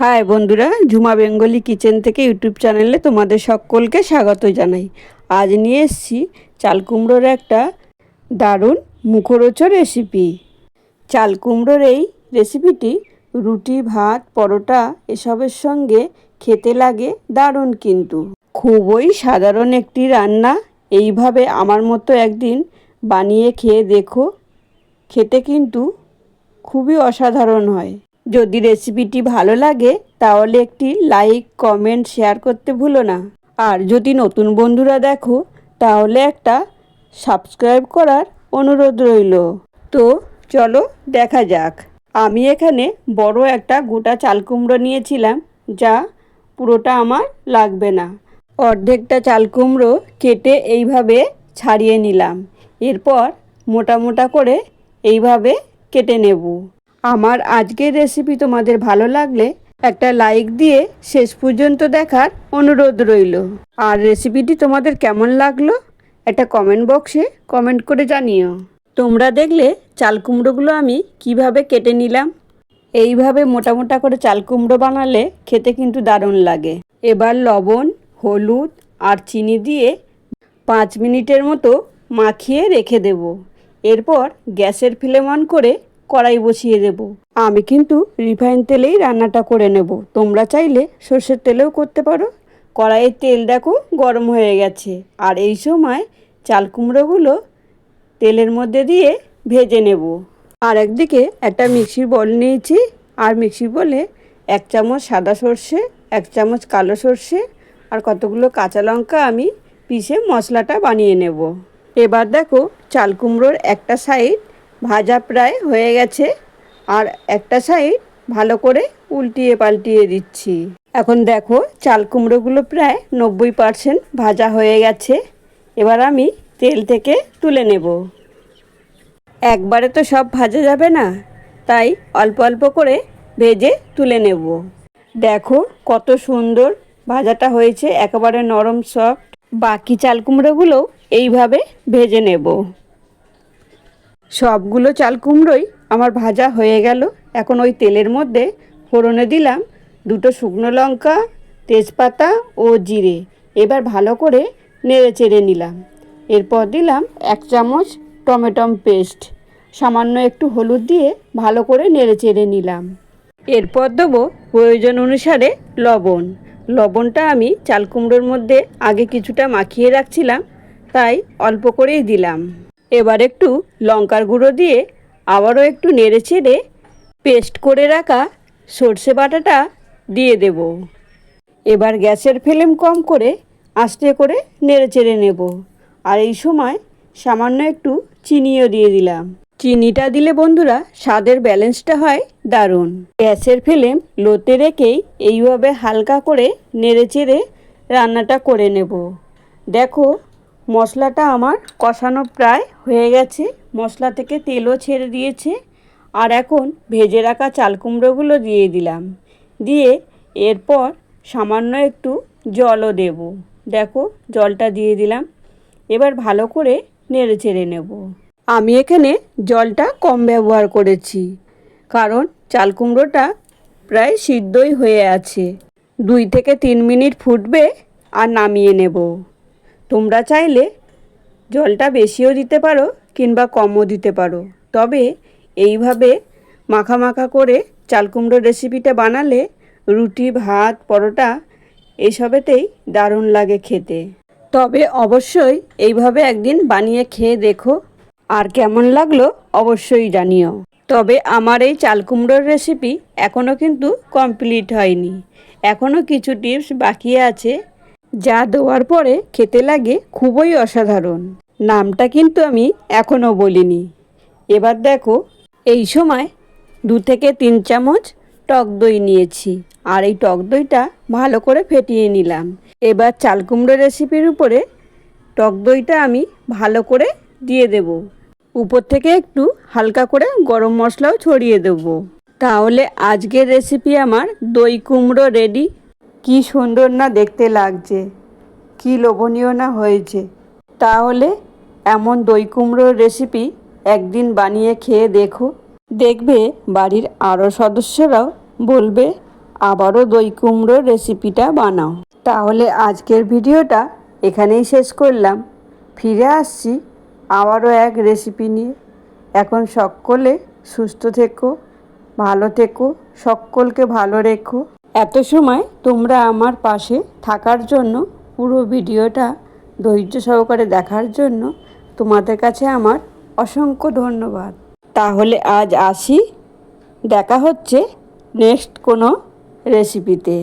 High বন্ধুরা, Jhuma Bengali kitchen থেকে YouTube চ্যানেলে তোমাদের সকলকে স্বাগত জানাই। আজ নিয়ে এসছি চাল কুমড়োর একটা দারুণ মুখরোচক রেসিপি চাল কুমড়োর এই রেসিপিটি রুটি, ভাত, পরোটা এসবের সঙ্গে খেতে লাগে দারুণ কিন্তু। খুবই সাধারণ একটি রান্না, এইভাবে আমার মতো একদিন বানিয়ে খেয়ে দেখো, খেতে কিন্তু খুবই অসাধারণ হয়। যদি রেসিপিটি ভালো লাগে, তাহলে একটি লাইক কমেন্ট শেয়ার করতে ভুলো না। আর যদি নতুন বন্ধুরা দেখো, তাহলে একটা সাবস্ক্রাইব করার অনুরোধ রইল। তো চলো দেখা যাক। আমি এখানে বড় একটা গোটা চালকুমড়ো নিয়েছিলাম, যা পুরোটা আমার লাগবে না। অর্ধেকটা চালকুমড়ো কেটে এইভাবে ছাড়িয়ে নিলাম। এরপর মোটা মোটা করে এইভাবে কেটে নেব। আমার আজকের রেসিপি তোমাদের ভালো লাগলে একটা লাইক দিয়ে শেষ পর্যন্ত দেখার অনুরোধ রইল। আর রেসিপিটি তোমাদের কেমন লাগল একটা কমেন্ট বক্সে কমেন্ট করে জানিও। তোমরা দেখলে চাল কুমড়োগুলো আমি কীভাবে কেটে নিলাম। এইভাবে মোটা মোটা করে চাল কুমড়ো বানালে খেতে কিন্তু দারুণ লাগে। এবার লবণ, হলুদ আর চিনি দিয়ে পাঁচ মিনিটের মতো মাখিয়ে রেখে দেব। এরপর গ্যাসের ফ্লেম অন করে কড়াই বসিয়ে দেব। আমি কিন্তু রিফাইন তেলেই রান্নাটা করে নেব। তোমরা চাইলে সর্ষের তেলেও করতে পারো। কড়াইয়ের তেল দেখো গরম হয়ে গেছে। আর এই সময় চাল কুমড়োগুলো তেলের মধ্যে দিয়ে ভেজে নেব। আর একদিকে একটা মিক্সির বল নিয়েছি। আর মিক্সির বলে এক চামচ সাদা সর্ষে এক চামচ কালো সর্ষে আর কতগুলো কাঁচা লঙ্কা আমি পিষে মশলাটা বানিয়ে নেব। এবার দেখো চাল কুমড়োর একটা সাইড ভাজা প্রায় হয়ে গেছে। আর একটা সাইড ভালো করে উল্টিয়ে পাল্টিয়ে দিচ্ছি। এখন দেখো, চাল কুমড়োগুলো প্রায় নব্বই পারসেন্ট ভাজা হয়ে গেছে। এবার আমি তেল থেকে তুলে নেব। একবারে তো সব ভাজা যাবে না, তাই অল্প অল্প করে ভেজে তুলে নেব। দেখো, কত সুন্দর ভাজাটা হয়েছে, একেবারে নরম সফট বাকি চাল কুমড়োগুলোও এইভাবে ভেজে নেব। সবগুলো চাল কুমড়োই আমার ভাজা হয়ে গেল। এখন ওই তেলের মধ্যে ফোড়নে দিলাম দুটো শুকনো লঙ্কা, তেজপাতা ও জিরে। এবার ভালো করে নেড়ে চেড়ে নিলাম। এরপর দিলাম এক চামচ টমেটম পেস্ট। সামান্য একটু হলুদ দিয়ে ভালো করে নেড়ে চেড়ে নিলাম। এরপর দেবো প্রয়োজন অনুসারে লবণ। লবণটা আমি চাল কুমড়োর মধ্যে আগে কিছুটা মাখিয়ে রাখছিলাম, তাই অল্প করেই দিলাম। এবার একটু লঙ্কার গুঁড়ো দিয়ে আবারও একটু নেড়ে চেড়ে পেস্ট করে রাখা সর্ষে বাটাটা দিয়ে দেব। এবার গ্যাসের ফ্লেম কম করে আস্তে করে নেড়ে চেড়ে নেব। আর এই সময় সামান্য একটু চিনিও দিয়ে দিলাম। চিনিটা দিলে বন্ধুরা স্বাদের ব্যালেন্সটা হয় দারুণ। গ্যাসের ফ্লেম লোতে রেখেই এইভাবে হালকা করে নেড়ে চেড়ে রান্নাটা করে নেব। দেখো মশলাটা আমার কষানো প্রায় হয়ে গেছে। মশলা থেকে তেলও ছেড়ে দিয়েছে আর এখন ভেজে রাখা চাল কুমড়োগুলো দিয়ে দিলাম। দিয়ে এরপর সামান্য একটু জলও দেব। দেখো, জলটা দিয়ে দিলাম। এবার ভালো করে নেড়ে চেড়ে নেব। আমি এখানে জলটা কম ব্যবহার করেছি, কারণ চাল কুমড়োটা প্রায় সিদ্ধই হয়ে আছে। দুই থেকে তিন মিনিট ফুটবে আর নামিয়ে নেব। তোমরা চাইলে জলটা বেশিও দিতে পারো কিংবা কমও দিতে পারো। তবে এইভাবে মাখা মাখা করে চাল কুমড়োর রেসিপিটা বানালে রুটি, ভাত, পরোটা এইসবেতেই দারুণ লাগে খেতে। তবে অবশ্যই এইভাবে একদিন বানিয়ে খেয়ে দেখো। আর কেমন লাগল অবশ্যই জানিও। তবে আমার এই চাল কুমড়োর রেসিপি এখনও কিন্তু কমপ্লিট হয়নি। এখনও কিছু টিপস বাকি আছে যা দেওয়ার পরে খেতে লাগে খুবই অসাধারণ। নামটা কিন্তু আমি এখনও বলিনি। এবার দেখো, এই সময় দু থেকে তিন চামচ টক দই নিয়েছি আর এই টক দইটা ভালো করে ফেটিয়ে নিলাম। এবার চাল কুমড়ো রেসিপির উপরে টক দইটা আমি ভালো করে দিয়ে দেব। উপর থেকে একটু হালকা করে গরম মশলাও ছড়িয়ে দেব। তাহলে আজকের রেসিপি আমার দই কুমড়ো রেডি কি সুন্দর না দেখতে লাগছে, কি লোভনীয় না হয়েছে। তাহলে এমন দই কুমড়োর রেসিপি একদিন বানিয়ে খেয়ে দেখো। দেখবে বাড়ির আরও সদস্যরাও বলবে, আবারও দই কুমড়োর রেসিপিটা বানাও। তাহলে আজকের ভিডিওটা এখানেই শেষ করলাম। ফিরে আসছি আবারও এক রেসিপি নিয়ে। এখন সকলে সুস্থ থেকো, ভালো থেকো, সকলকে ভালো রেখো। এত সময় তোমরা আমার পাশে থাকার জন্য পুরো ভিডিওটা ধৈর্য সহকারে দেখার জন্য তোমাদের কাছে আমার অসংখ্য ধন্যবাদ। তাহলে আজ আসি। দেখা হচ্ছে নেক্সট কোনো রেসিপিতে